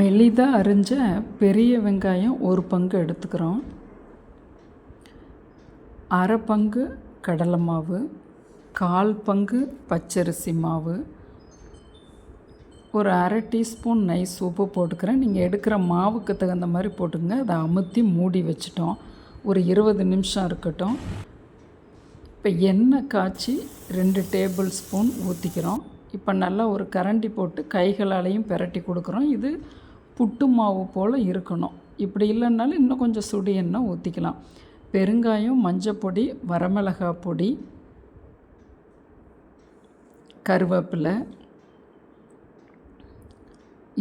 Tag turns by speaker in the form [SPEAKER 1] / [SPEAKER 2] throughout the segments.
[SPEAKER 1] மெலிதாக அரிஞ்ச பெரிய வெங்காயம் ஒரு பங்கு எடுத்துக்கிறோம். அரை பங்கு கடலை மாவு கால் பங்கு பச்சரிசி மாவு ஒரு அரை டீஸ்பூன் நைஸ் உப்பு போட்டுக்கிறேன். நீங்கள் எடுக்கிற மாவுக்கு தகுந்த மாதிரி போட்டுங்க அதை அமுத்தி மூடி வச்சிட்டோம். ஒரு இருபது நிமிஷம் இருக்கட்டும். இப்போ எண்ணெய் காய்ச்சி ரெண்டு டேபிள் ஸ்பூன் ஊற்றிக்கிறோம் இப்போ நல்லா ஒரு கரண்டி போட்டு கைகளாலையும் பிரட்டி கொடுக்குறோம். இது புட்டு மாவு போல் இருக்கணும். இப்படி இல்லைன்னாலும் இன்னும் கொஞ்சம் சுடு எண்ணெய் ஊற்றிக்கலாம் பெருங்காயம் மஞ்சப்பொடி வரமிளகாய் பொடி கருவேப்பிலை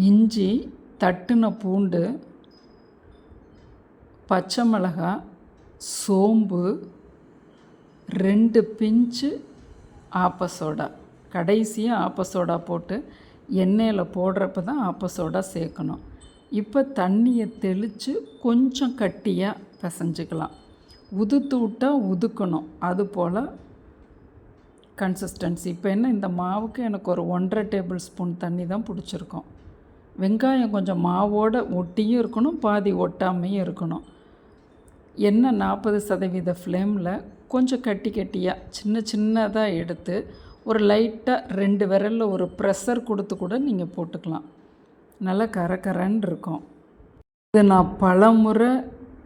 [SPEAKER 1] இஞ்சி தட்டுன பூண்டு பச்சை மிளகாய் சோம்பு ரெண்டு பிஞ்சு ஆப்ப சோடா. கடைசியாக ஆப்ப சோடா போட்டு எண்ணெயில் போடுறப்ப தான் ஆப்ப சோடா சேர்க்கணும். இப்போ தண்ணியை தெளித்து கொஞ்சம் கட்டியாக பிசைஞ்சிக்கலாம். உதுத்து விட்டால் உதுக்கணும். அதுபோல் கன்சிஸ்டன்சி இப்போ என்ன இந்த மாவுக்கு எனக்கு ஒரு ஒன்றரை டேபிள் ஸ்பூன் தண்ணி தான் பிடிச்சிருக்கோம். வெங்காயம் கொஞ்சம் மாவோடு ஒட்டியும் இருக்கணும் பாதி ஒட்டாமையும் இருக்கணும். எண்ணெய் நாற்பது சதவீத ஃப்ளேமில் கொஞ்சம் கட்டி கட்டியாக சின்ன சின்னதாக எடுத்து ஒரு லைட்டாக ரெண்டு விரலில் ஒரு ப்ரெஷர் கொடுத்து கூட நீங்கள் போட்டுக்கலாம். நல்லா கரகரன்னு இருக்கும். இது நான் பல முறை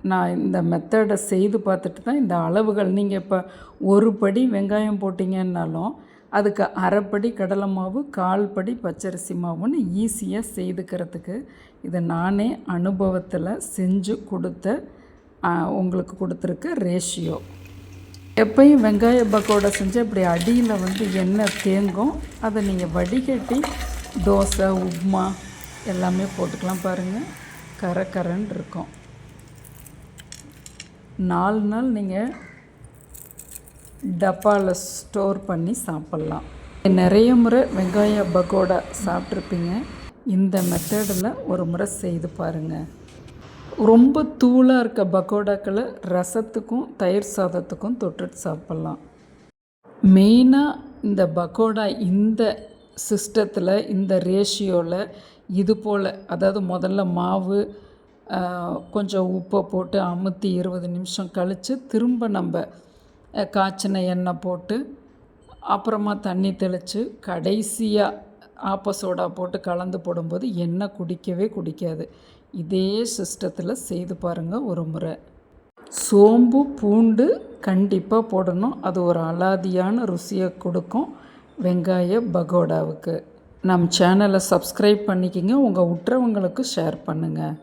[SPEAKER 1] நான் இந்த மெத்தடை செய்து பார்த்துட்டு தான் இந்த அளவுகள் நீங்கள் இப்போ ஒரு படி வெங்காயம் போட்டிங்கன்னாலும் அதுக்கு அரைப்படி கடலை மாவு கால் படி பச்சரிசி மாவுன்னு ஈஸியாக செய்துக்கிறதுக்கு இதை நானே அனுபவத்தில் செஞ்சு கொடுத்த உங்களுக்கு கொடுத்துருக்க ரேஷியோ எப்பயும் வெங்காய பக்கோடா செஞ்சு இப்படி அடியில் வந்து எண்ணெய் தேங்கும். அதை நீங்கள் வடிகட்டி தோசை உப்மா எல்லாமே போட்டுக்கலாம் பாருங்கள் கரை கரன்னு இருக்கும். நாலு நாள் நீங்கள் டப்பாவில் ஸ்டோர் பண்ணி சாப்பிட்லாம். நிறைய முறை வெங்காய பகோடா சாப்பிட்ருப்பீங்க இந்த மெத்தடில் ஒரு முறை செய்து பாருங்கள் ரொம்ப தூளாக இருக்க பக்கோடாக்களை ரசத்துக்கும் தயிர் சாதத்துக்கும் தொட்டுட்டு சாப்பிட்லாம். மெயினாக இந்த பக்கோடா இந்த சிஸ்டத்தில் இந்த ரேஷியோவில் இது போல் அதாவது முதல்ல மாவு கொஞ்சம் உப்பை போட்டு அமுத்தி இருபது நிமிஷம் கழித்து திரும்ப நம்ம காய்ச்சின எண்ணெய் போட்டு அப்புறமா தண்ணி தெளித்து கடைசியாக ஆப்ப சோடா போட்டு கலந்து போடும்போது எண்ணெய் குடிக்கவே குடிக்காது. இதே சிஸ்டத்தில் செய்து பாருங்கள் ஒரு முறை. சோம்பு பூண்டு கண்டிப்பாக போடணும். அது ஒரு அலாதியான ருசியை கொடுக்கும். வெங்காய பகோடாவுக்கு. நம் சேனலை சப்ஸ்கிரைப் பண்ணிக்கிங்க. உங்கள் உற்றவங்களுக்கு ஷேர் பண்ணுங்கள்